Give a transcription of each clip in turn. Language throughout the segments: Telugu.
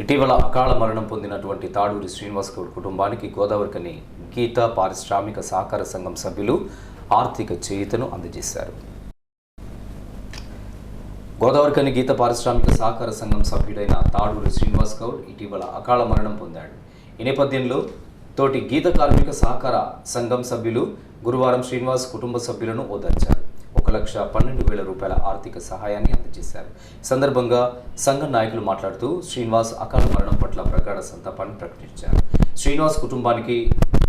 ఇటీవల అకాల మరణం పొందినటువంటి తాడూరి శ్రీనివాస్ గౌడ్ కుటుంబానికి గోదావరికని గీత పారిశ్రామిక సహకార సంఘం సభ్యులు ఆర్థిక చేయుతను అందజేశారు. గోదావరికని గీత పారిశ్రామిక సహకార సంఘం సభ్యుడైన తాడూరి శ్రీనివాస్ గౌడ్ ఇటీవల అకాల మరణం పొందాడు. ఈ నేపథ్యంలో తోటి గీత కార్మిక సహకార సంఘం సభ్యులు గురువారం శ్రీనివాస్ కుటుంబ సభ్యులను ఓదార్చారు. ఒక లక్ష పన్నెండు వేల రూపాయల ఆర్థిక సహాయాన్ని అందజేశారు. సందర్భంగా సంఘ నాయకులు మాట్లాడుతూ శ్రీనివాస్ అకాల మరణం పట్ల ప్రగాఢ సంతాపాన్ని ప్రకటించారు. శ్రీనివాస్ కుటుంబానికి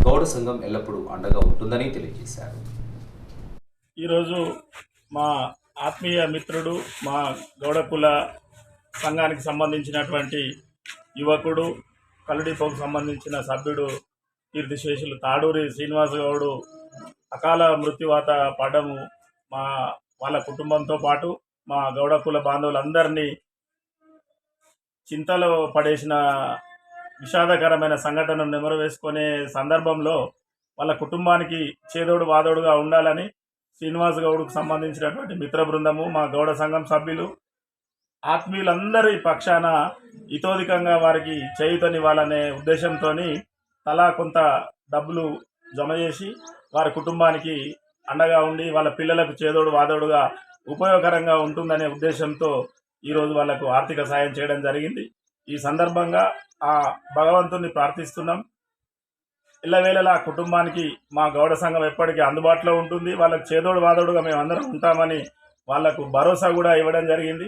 గౌడ సంఘం ఎల్లప్పుడూ అండగా ఉంటుందని తెలియజేశారు. ఈరోజు మా ఆత్మీయ మిత్రుడు మా గౌడకుల సంఘానికి సంబంధించినటువంటి యువకుడు కల్లడిపోకు సంబంధించిన సభ్యుడు కీర్తిశేషులు తాడూరి శ్రీనివాస గౌడు అకాల మృత్యువాత పడము మా వాళ్ళ కుటుంబంతో పాటు మా గౌడ కుల బాంధవులందరినీ చింతలో పడేసిన విషాదకరమైన సంఘటనను నెమరు వేసుకునే సందర్భంలో వాళ్ళ కుటుంబానికి చేదోడు వాదోడుగా ఉండాలని శ్రీనివాస్ గౌడ్కు సంబంధించినటువంటి మిత్ర బృందము మా గౌడ సంఘం సభ్యులు ఆత్మీయులందరి పక్షాన ఇతోధికంగా వారికి చేయుతనివ్వాలనే ఉద్దేశంతో తలా కొంత డబ్బులు జమ చేసి వారి కుటుంబానికి అండగా ఉండి వాళ్ళ పిల్లలకు చేదోడు వాదోడుగా ఉపయోగకరంగా ఉంటుందనే ఉద్దేశంతో ఈరోజు వాళ్ళకు ఆర్థిక సాయం చేయడం జరిగింది. ఈ సందర్భంగా ఆ భగవంతుని ప్రార్థిస్తున్నాం. ఇళ్ళవేళలా కుటుంబానికి మా గౌడ సంఘం ఎప్పటికీ అందుబాటులో ఉంటుంది. వాళ్ళకు చేదోడు వాదోడుగా మేము ఉంటామని వాళ్ళకు భరోసా కూడా ఇవ్వడం జరిగింది.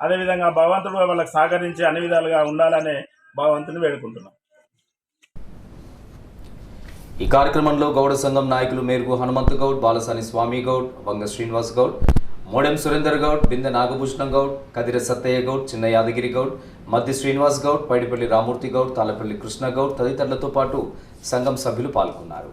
అదేవిధంగా భగవంతుడు వాళ్ళకి సహకరించి అన్ని విధాలుగా ఉండాలనే భగవంతుని వేడుకుంటున్నాం. ఈ కార్యక్రమంలో గౌడ సంఘం నాయకులు మేరుగు హనుమంతు గౌడ్ బాలసాని స్వామి గౌడ్ వంగ శ్రీనివాస్ గౌడ్ మోడెం సురేందర్ గౌడ్ బిందె నాగభూషణం గౌడ్ కదిర సత్తయ్య గౌడ్ చిన్న యాదగిరి గౌడ్ మద్ది శ్రీనివాస్ గౌడ్ పైడిపల్లి రామూర్తి గౌడ్ తాలపల్లి కృష్ణ గౌడ్ తదితరులతో పాటు సంఘం సభ్యులు పాల్గొన్నారు.